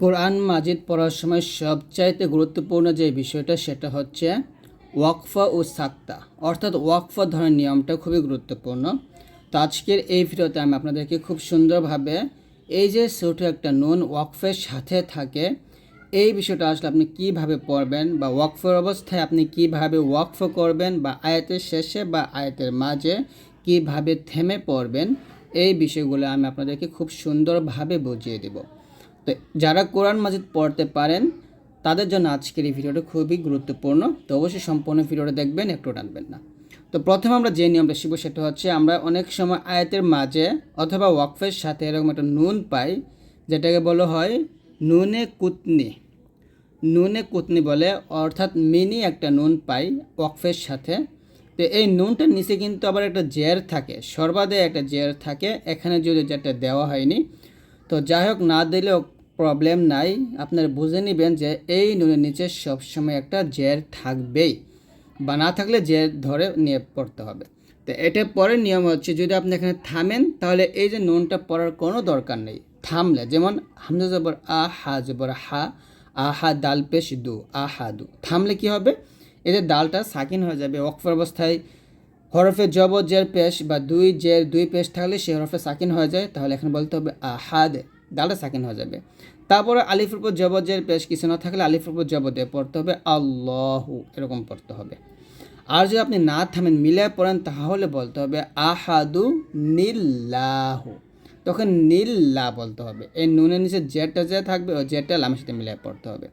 কোরআন মাজিদ পড়ার সময় সবচাইতে গুরুত্বপূর্ণ যে বিষয়টা সেটা হচ্ছে ওয়াকফা ও সাক্তা। অর্থাৎ ওয়াকফা ধরনের নিয়মটা খুবই গুরুত্বপূর্ণ। তো আজকের এই ভিডিওতে আমি আপনাদেরকে খুব সুন্দরভাবে এই যে ছোটো একটা নুন ওয়াকফের সাথে থাকে, এই বিষয়টা আসলে আপনি কীভাবে পড়বেন বা ওয়াকফের অবস্থায় আপনি কীভাবে ওয়াকফ করবেন বা আয়াতের শেষে বা আয়াতের মাঝে কীভাবে থেমে পড়বেন, এই বিষয়গুলো আমি আপনাদেরকে খুব সুন্দরভাবে বুঝিয়ে দেব। তো যারা কোরআন মাজিদ পড়তে পারেন, তাদের জন্য আজকের এই ভিডিওটা খুবই গুরুত্বপূর্ণ। তো অবশ্যই সম্পূর্ণ ভিডিওটা দেখবেন, একটু টানবেন না। তো প্রথমে আমরা যে নিয়মটা শিখব, সেটা হচ্ছে আমরা অনেক সময় আয়াতের মাঝে অথবা ওয়াকফের সাথে এরকম একটা নুন পাই, যেটাকে বলা হয় নুনে কুতনি। নুনে কুতনি বলে, অর্থাৎ মিনি একটা নুন পাই ওয়াকফের সাথে। তো এই নুনটার নিচে কিন্তু আবার একটা জের থাকে সর্বাদে একটা জের থাকে, এখানে যদি যেটা দেওয়া হয়নি। তো যাই হোক, না দিলেও প্রবলেম নাই। আপনারা বুঝে নেবেন যে এই নুনের নিচে সবসময় একটা জের থাকবেই বা না থাকলে জের ধরে নিয়ে পড়তে হবে। তো এটা পরের নিয়ম হচ্ছে যদি আপনি এখানে থামেন, তাহলে এই যে নুনটা পড়ার কোনো দরকার নেই। থামলে, যেমন হামজা জবর আ, হা জবর হা আহা দাল পেশ দু আহা দু। থামলে কি হবে? এই যে ডালটা সাকিন হয়ে যাবে অক্ষর অবস্থায়। হরফে জব জের পেশ বা দুই জের দুই পেশ থাকলে সে হরফে সাকিন হয়ে যায়। তাহলে এখানে বলতে হবে আহাদ ডালটা সাকিন হয়ে যাবে। তারপরে আলিফের উপর জব জের পেশ কিছু না থাকলে আলিফের উপর জব দিয়ে পড়তে হবে আল্লাহু, এরকম পড়তে হবে। আর যদি আপনি না থামেন মিলে পড়েন, তাহলে বলতে হবে আহাদু নিল্লাহু। তখন নীল্লা বলতে হবে। এই নুনের নিচে যেটা যে থাকবে, ওই যেটা লামের সাথে মিলিয়ে পড়তে হবে।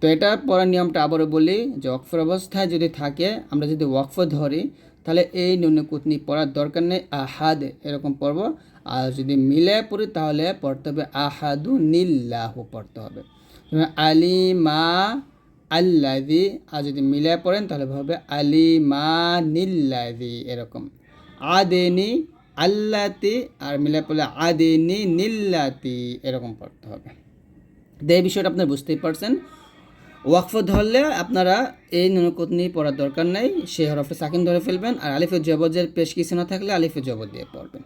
তো এটা পড়ার নিয়মটা আবারও বলি যে ওয়াকফের অবস্থায় যদি থাকে, আমরা যদি ওয়াকফ ধরি, তাহলে এই নুনে কুতনি পড়ার দরকার নেই, আহাদ এরকম পড়ব। আর যদি মিলে পড়ি তাহলে পড়তে হবে আহাদু নীল্লাহু পড়তে হবে। আলিমা আল্লাদি আর যদি মিলে পড়েন তাহলে হবে আলিমা নিল্লাদি এরকম। আদেনি আল্লাতি, আর মিলে পড়লে আদিনি নিল্লাতি এরকম পড়তে হবে। এই বিষয়টা আপনারা বুঝতেই পারছেন। ওয়াকফ ধরলে আপনারা এই নুনকতনি পড়ার দরকার নেই। সেই হরফে সাকিন ধরে ফেলবেন, আর আলিফের জবজের পেশ কিছু না থাকলে আলিফের জবর দিয়ে পড়বেন।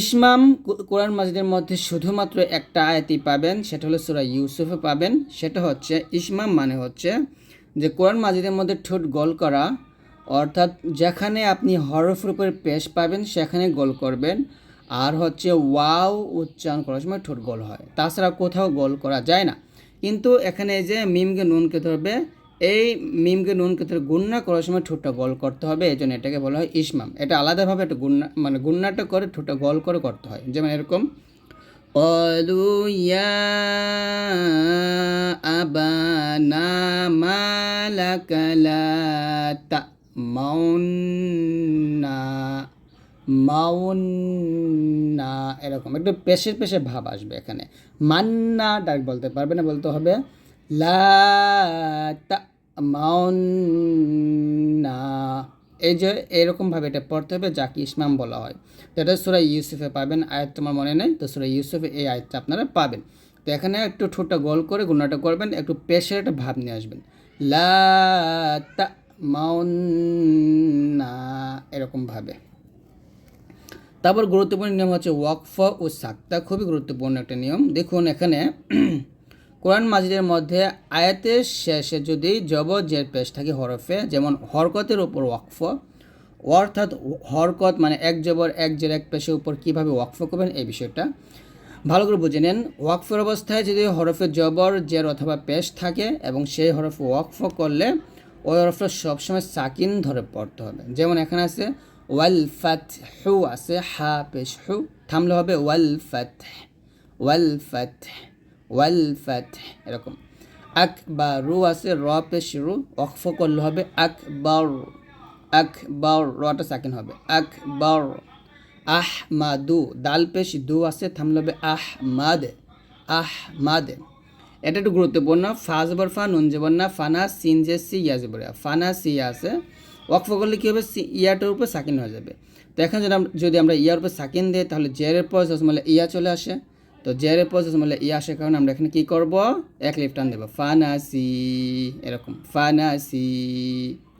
ইসমাম কোরআন মাজিদের মধ্যে শুধুমাত্র একটা আয়াতি পাবেন, সেটা হলো সুরা ইউসুফে পাবেন। সেটা হচ্ছে ইসমাম মানে হচ্ছে যে কোরআন মাজিদের মধ্যে ঠোঁট গোল করা, অর্থাৎ যেখানে আপনি হরফের উপরে পেশ পাবেন, সেখানে গোল করবেন। আর হচ্ছে ওয়াও উচ্চারণ করার সময় ঠোঁট গোল হয়। তাছাড়া কোথাও গোল করা যায় না। কিন্তু এখানে যে মিমকে নুনকে ধরবে এই মিমকে নুন ক্ষেত্রে গুন্না করার সময় ঠোঁটটা গোল করতে হবে, এই জন্য এটাকে বলা হয় ইসমাম। এটা আলাদাভাবে একটা গুন্না মানে গুন্নাটা করে ঠোঁটটা গোল করে করতে হয়। যেমন এরকম অলু আবানা মালাকালা তা মাউন্না মাউন্না, এরকম। একটু পেশে পেশে ভাব আসবে এখানে। মান্না ডাক বলতে পারবে না, বলতে হবে, লা মাউন্না। এই যে এরকমভাবে এটা পড়তে হবে, যাকে ইসমাম বলা হয়। তো এটা সুরা ইউসুফে পাবেন, আয়াত তোমার মনে নেই, তো সুরা ইউসুফে এই আয়াতটা আপনারা পাবেন। তো এখানে একটু ঠোঁটটা গোল করে গুণাটা করবেন, একটু পেশের একটা ভাব নিয়ে আসবেন। লা মাউন্না এরকমভাবে তারপর গুরুত্বপূর্ণ নিয়ম হচ্ছে ওয়াকফ ও সাক্তা, খুবই গুরুত্বপূর্ণ একটা নিয়ম। দেখুন এখানে কোরআন মাজিদের মধ্যে আয়াতের শেষে যদি জব জের পেশ থাকে হরফে, যেমন হরকতের উপর ওয়াকফ, অর্থাৎ হরকত মানে এক জবর, এক জের, এক পেশের উপর কীভাবে ওয়াকফ করবেন এই বিষয়টা ভালো করে বুঝে নেন। ওয়াকফের অবস্থায় যদি হরফে জবর, জের অথবা পেশ থাকে এবং সেই হরফে ওয়াকফ করলে ওই হরফটা সবসময় সাকিন ধরে পড়তে হবে। যেমন এখানে আছে, ওয়াল ফাত হু আছে, হা পেশ হু, থামলে হবে ওয়াল ফাত ওয়াল ফাত ওয়াল ফাত এরকম। আকবারু আছে, র পেশ রু অক্ফ করলে হবে আকবর আকবর, রটা সাকিন হবে, আকবর। আহ মাদু দাল পেশ দু আছে, থামলে হবে আহ মাদ আহ মাদ এটা একটু গুরুত্বপূর্ণ, ফা জবর ফা, নুন জবর না ফানা সিন যে সি, ইয়া জবর ফানা সি আছে। ওয়াকফ করলে কী হবে? ইয়াটার উপর সাকিন হয়ে যাবে। তো এখন যদি আমরা যদি আমরা ইয়ার উপর সাকিন দিই, তাহলে জেরের পর ইয়া চলে আসে তো জেরের পর জজমলে ই আসার কারণে আমরা এখানে কী করব? এক লিফ টান দেবো। ফানাসি, এরকম। ফানাসি,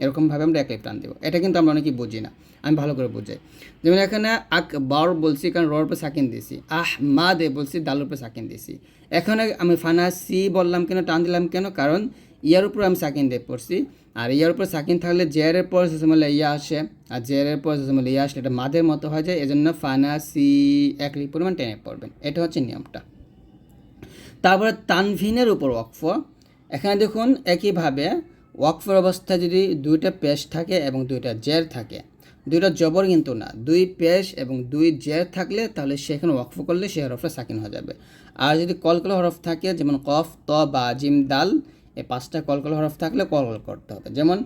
এরকমভাবে আমরা এক লিফ টান দেবো। এটা কিন্তু আমরা অনেকেই বুঝি না। আমি ভালো করে বুঝাই। যেমন এখানে আকবর বলছি, কারণ রোর উপরে সাকিন দিয়েছি আহ মা দে বলছি, দালুর উপরে সাকিন দিয়েছি এখানে আমি ফানাসি বললাম কেন, টান দিলাম কেন? কারণ ইয়ার উপরে আমি সাকিন দিয়ে পড়ছি। আর ইয়ার উপর সাকিন থাকলে জেরের পর জজমলে ইয়া আসে, আর জেরের পর জজমলে ইয়া আসলে এটা মাদের মতো হয়ে যায় এজন্য ফানাসি এক লিপ পরিমাণ টেনে পড়বেন। এটা হচ্ছে নিয়মটা। তারপরে তানভিনের উপর ওয়াকফ। এখানে দেখুন, একইভাবে ওয়াকফের অবস্থায় যদি দুইটা পেশ থাকে এবং দুইটা জের থাকে, দুইটা জবর কিন্তু না, দুই পেশ এবং দুই জের থাকলে তাহলে সেখানে ওয়াকফ করলে সে হরফটা সাকিন হয়ে যাবে। আর যদি কলকল হরফ থাকে, যেমন কফ, ত, বা, জিম, দাল এই পাঁচটা কলকল হরফ থাকলে কলকল করতে হবে। যেমন,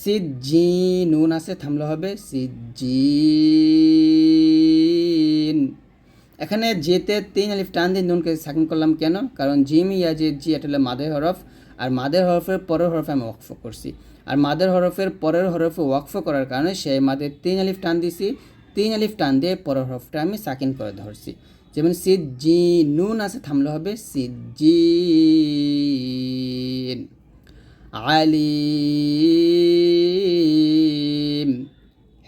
সিদ জি নুন আছে, থামলে হবে, সিদ, জিন। এখানে যেতে তিন আলিফ টান দিয়ে নুনকে সাকিন করলাম কেন? কারণ জিম, ইয়া যে জি, এটা হলো মাদের হরফ, আর মাদের হরফের পরের হরফে আমি ওয়াকফ করছি। আর মাদের হরফের পরের হরফে ওয়াকফ করার কারণে সেই মাদের তিন আলিফ টান দিছি, তিন আলিফ টান দিয়ে পরের হরফটা আমি সাকিন করে ধরছি। যেমন, সিদ, জি, নুন আছে, থামলে হবে, সিদ জিন আলিম।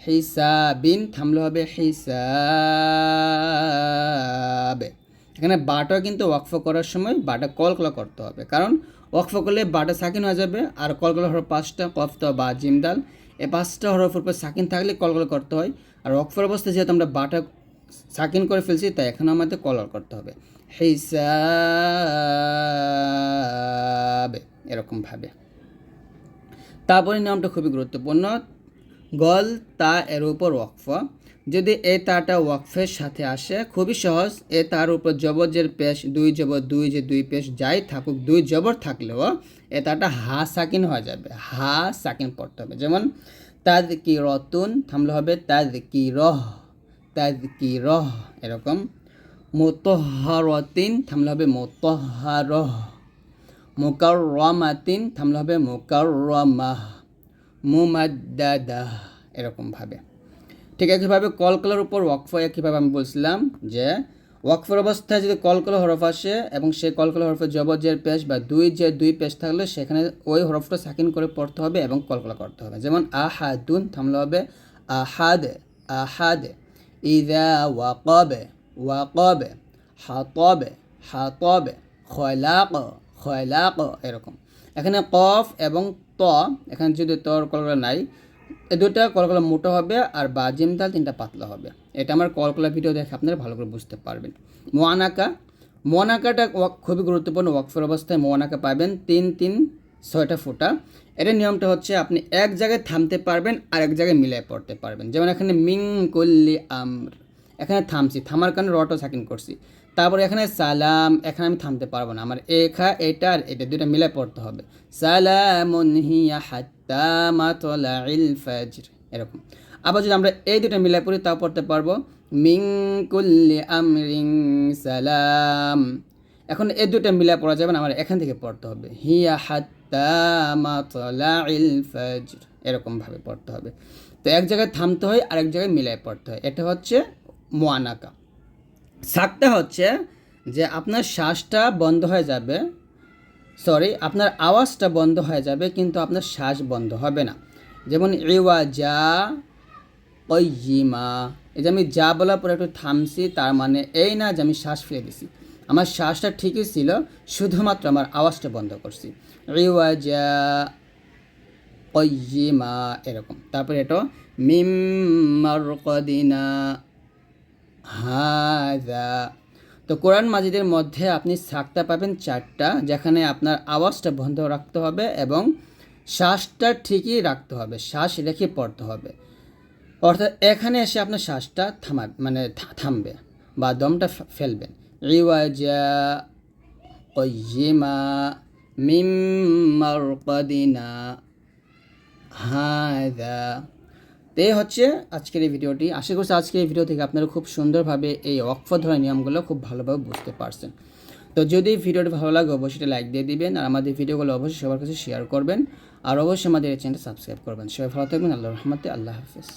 হিসাবিন থামলে হবে হিসাবে। এখানে বাটা কিন্তু ওয়াকফ করার সময় বাটা কল কলকলা করতে হবে। কারণ ওয়াকফ করলে বাটা সাকিন হয়ে যাবে আর কল কলকলা হরফ পাঁচটা কফতা বা জিমদাল এই পাঁচটা হরফের উপর সাকিন থাকলে কল কলকলা করতে হয়। আর ওয়াকফের অবস্থায় যেহেতু আমরা বাটা সাকিন করে ফেলছি, তাই এখন আমাদের কলর করতে হবে। হিসাবে। এরকমভাবে। তারপরে নিয়মটা খুবই গুরুত্বপূর্ণ। গল, তা এর উপর ওয়াকফ। যদি এ তাটা ওয়াকফের সাথে আসে, খুবই সহজ। এ তার উপর জবজের পেশ, দুই জবর, দুই যে দুই পেশ যাই থাকুক, দুই জবর থাকলেও এ তাটা হা সাকিন হয়ে যাবে। হা সাকিন পড়তে হবে। যেমন তাদ কি রতুন থামলে হবে তাদ কি রহ তাদ কি রহ এরকম। মোতহারতিন থামলে হবে মোতহারহ। মোকার রমাতিন থামলে হবে মোকার রমাহ মুমাদ্দাদা এরকমভাবে ঠিক একইভাবে কলকলার উপর ওয়াকফ, একইভাবে আমি বলছিলাম যে ওয়াকফের অবস্থায় যদি কলকলা হরফ আসে এবং সেই কলকলা হরফের জবজের পেশ বা দুই যে দুই পেশ থাকলে সেখানে ওই হরফটা সাকিন করে পড়তে হবে এবং কলকলা করতে হবে। যেমন আহাদুন থামলে হবে আহাদ আহাদ, ইদা ওয়াকবে ওয়াকবে, হাতবে হাতবে খয়লাক খয়লাক, এরকম। এখানে কফ এবং ত, এখানে যদি তর কলকলা নাই, এ দুটা কলকলা মোটো হবে আর বা জিমদাল তিনটা পাতলা হবে। এটা আমার কলকলা ভিডিও দেখে আপনারা ভালো করে বুঝতে পারবেন। মোয়ানাকা, মোয়ানাকাটা খুবই গুরুত্বপূর্ণ ওয়াকফের অবস্থায় মোয়ানাকা পাবেন তিন তিন, ছয়টা ফোঁটা। এটার নিয়মটা হচ্ছে আপনি এক জায়গায় থামতে পারবেন আর এক জায়গায় মিলাই পড়তে পারবেন। যেমন এখানে মিং কল্লি আমর। এখানে থামছি, থামার কারণে রটো সাকিন করছি। তারপর এখানে সালাম, এখানে আমি থামতে পারব না। আমার এখা, এটা আর এটা দুটা মিলে পড়তে হবে। সালামুন হিয়া হাত্তা ফাজর, এরকম। আবার যদি আমরা এই দুটো মিলাই পড়ি, তাও পড়তে পারব। মিং আমরিং সালাম। এখন এই দুটো মিলাই পড়া যাবে না, আমার এখান থেকে পড়তে হবে। হিয়া হাত্তা মাতলাইল ফাজর, এরকমভাবে পড়তে হবে। তো এক জায়গায় থামতে হয় আর এক জায়গায় মিলাই পড়তে হয়। এটা হচ্ছে মোয়ানাকা সাকটা হচ্ছে যে আপনার শ্বাসটা বন্ধ হয়ে যাবে। সরি আপনার আওয়াজটা বন্ধ হয়ে যাবে, কিন্তু আপনার শ্বাস বন্ধ হবে না। যেমন ইওয়া যা ওইমা এই যে আমি যা বলার পরে একটু থামছি, তার মানে এই না যে আমি শ্বাস ফেলে দিছি। আমার শ্বাসটা ঠিকই ছিল, শুধুমাত্র আমার আওয়াজটা বন্ধ করছি। ইওয়া যা ওইমা এরকম। তারপরে এটা, মিম মারকদিনা হাদা তো কোরআন মাজিদের মধ্যে আপনি সাকটা পাবেন চারটা, যেখানে আপনার আওয়াজটা বন্ধ রাখতে হবে এবং শ্বাসটা ঠিকই রাখতে হবে, শ্বাস রেখে পড়তে হবে। অর্থাৎ এখানে এসে আপনার শ্বাসটা থামা মানে থামবে বা দমটা ফেলবেন। রিওয়াজা কয়িমা মিম মারকাদিনা। তো হচ্ছে আজকের এই ভিডিওটি। আশা করছি আজকের এই ভিডিও থেকে আপনারা খুব সুন্দরভাবে এই অক্ষ ধরা নিয়মগুলো খুব ভালোভাবে বুঝতে পারছেন। তো যদি ভিডিওটি ভালো লাগে, অবশ্যই লাইক দিয়ে দিবেন আর আমাদের ভিডিওগুলো অবশ্যই সবার কাছে শেয়ার করবেন। আর অবশ্যই আমাদের এই চ্যানেলটা সাবস্ক্রাইব করবেন। সবাই ভালো থাকবেন। আল্লাহ রহমতে আল্লাহ হাফিজ।